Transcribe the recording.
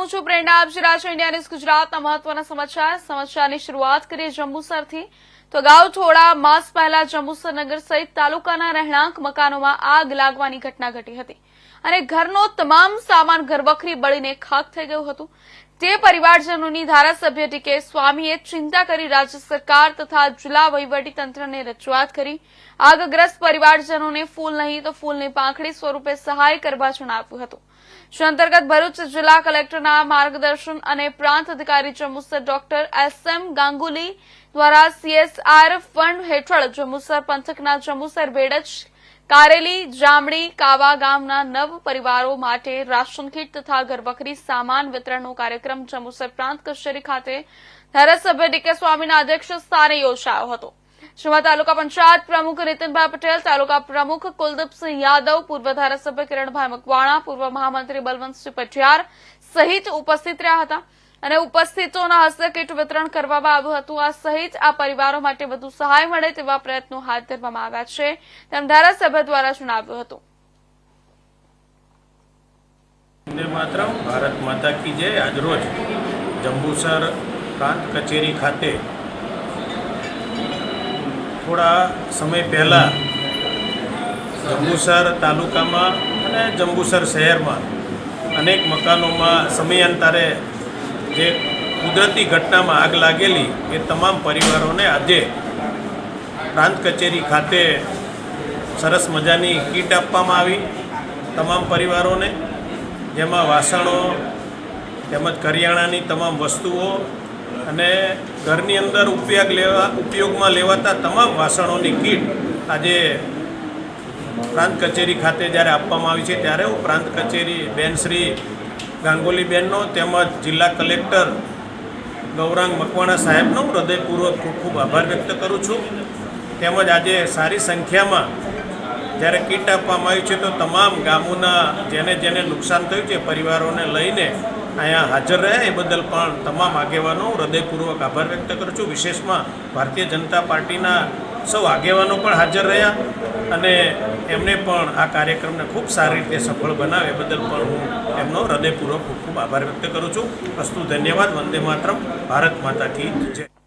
હું છું, પ્રેરણા આપ રાજ ઇન્ડિયા ન્યૂઝ ગુજરાતના મહત્વના સમાચાર. સમાચારની શરૂઆત કરીએ જંબુસરથી. તો અગાઉ થોડા માસ પહેલા જંબુસર નગર સહિત તાલુકાના રહેણાંક મકાનોમાં આગ લાગવાની ઘટના ઘટી હતી. અને ઘરનો તમામ સામાન ઘરવખરી બળીને ખાક થઈ ગયું હતું. તે પરિવારજનોની ધારાસભ્ય ટીકે સ્વામીએ ચિંતા કરી રાજ્ય સરકાર તથા જિલ્લા તંત્રને રજૂઆત કરી. આગગ્રસ્ત પરિવારજનોને ફૂલ નહીં તો ફૂલની પાંખડી સ્વરૂપે સહાય કરવા જણાવ્યું હતું. જે અંતર્ગત ભરૂચ જિલ્લા કલેક્ટરના માર્ગદર્શન અને પ્રાંત અધિકારી ચમુસર ડોક્ટર એસ એમ ગાંગુલી દ્વારા સીએસઆર ફંડ હેઠળ જંબુસર પંથકના જંબુસર બેડજ, કારેલી જામડી કાવા ગામના નવ પરિવારો માટે રાશન કીટ તથા ઘરવખરી સામાન વિતરણનો કાર્યક્રમ જંબુસર પ્રાંત કચેરી ખાતે ધારાસભ્ય ડીકે સ્વામીના અધ્યક્ષ સ્થાને યોજાયો હતો. જેમાં તાલુકા પંચાયત પ્રમુખ નીતિનભાઈ પટેલ, તાલુકા પ્રમુખ કુલદીપસિંહ યાદવ, પૂર્વ ધારાસભ્ય કિરણભાઈ મકવાણા, પૂર્વ મહામંત્રી બલવંતસિંહ પટિયાર સહિત ઉપસ્થિત રહ્યા હતા. અને ઉપસ્થિતોના હસ્તે કીટ વિતરણ કરવામાં આવ્યું હતું. આ સહિત આ પરિવારો માટે વધુ સહાય મળે તેવા પ્રયત્નો હાથ ધરવામાં આવ્યા છે તેમ ધારાસભ્ય દ્વારા જણાવ્યું હતું. વંદે માતરમ. ભારત માતા કી જય. આજરોજ જંબુસર પ્રાંત કચેરી ખાતે થોડા સમય પહેલાં જંબુસર તાલુકામાં અને જંબુસર શહેરમાં અનેક મકાનોમાં સમયાંતરે જે કુદરતી ઘટનામાં આગ લાગેલી એ તમામ પરિવારોને આજે પ્રાંત કચેરી ખાતે સરસ મજાની કીટ આપવામાં આવી. તમામ પરિવારોને, જેમાં વાસણો, તેમજ કરિયાણાની તમામ વસ્તુઓ અને ઘરની અંદર ઉપયોગ લેવા, ઉપયોગમાં લેવાતા તમામ વાસણોની કીટ આજે પ્રાંત કચેરી ખાતે જ્યારે આપવામાં આવી છે, ત્યારે હું પ્રાંત કચેરી બેન શ્રી ગાંગુલી બેનનો તેમજ જિલ્લા કલેક્ટર ગૌરાંગ મકવાણા સાહેબનો હૃદયપૂર્વક ખૂબ ખૂબ આભાર વ્યક્ત કરું છું. તેમજ આજે સારી સંખ્યામાં જ્યારે કીટ આપવામાં આવી છે તો તમામ ગામોના જેને જેને નુકસાન થયું છે પરિવારોને લઈને અહીંયા હાજર રહ્યા એ બદલ પણ તમામ આગેવાનો હૃદયપૂર્વક આભાર વ્યક્ત કરું છું. વિશેષમાં ભારતીય જનતા પાર્ટીના સૌ આગેવાનો પણ હાજર રહ્યા અને એમને પણ આ કાર્યક્રમને ખૂબ સારી રીતે સફળ બનાવે બદલ પણ હું એમનો હૃદયપૂર્વક ખૂબ ખૂબ આભાર વ્યક્ત કરું છું. અસ્તુ ધન્યવાદ. વંદે માતરમ. ભારત માતા કી જય.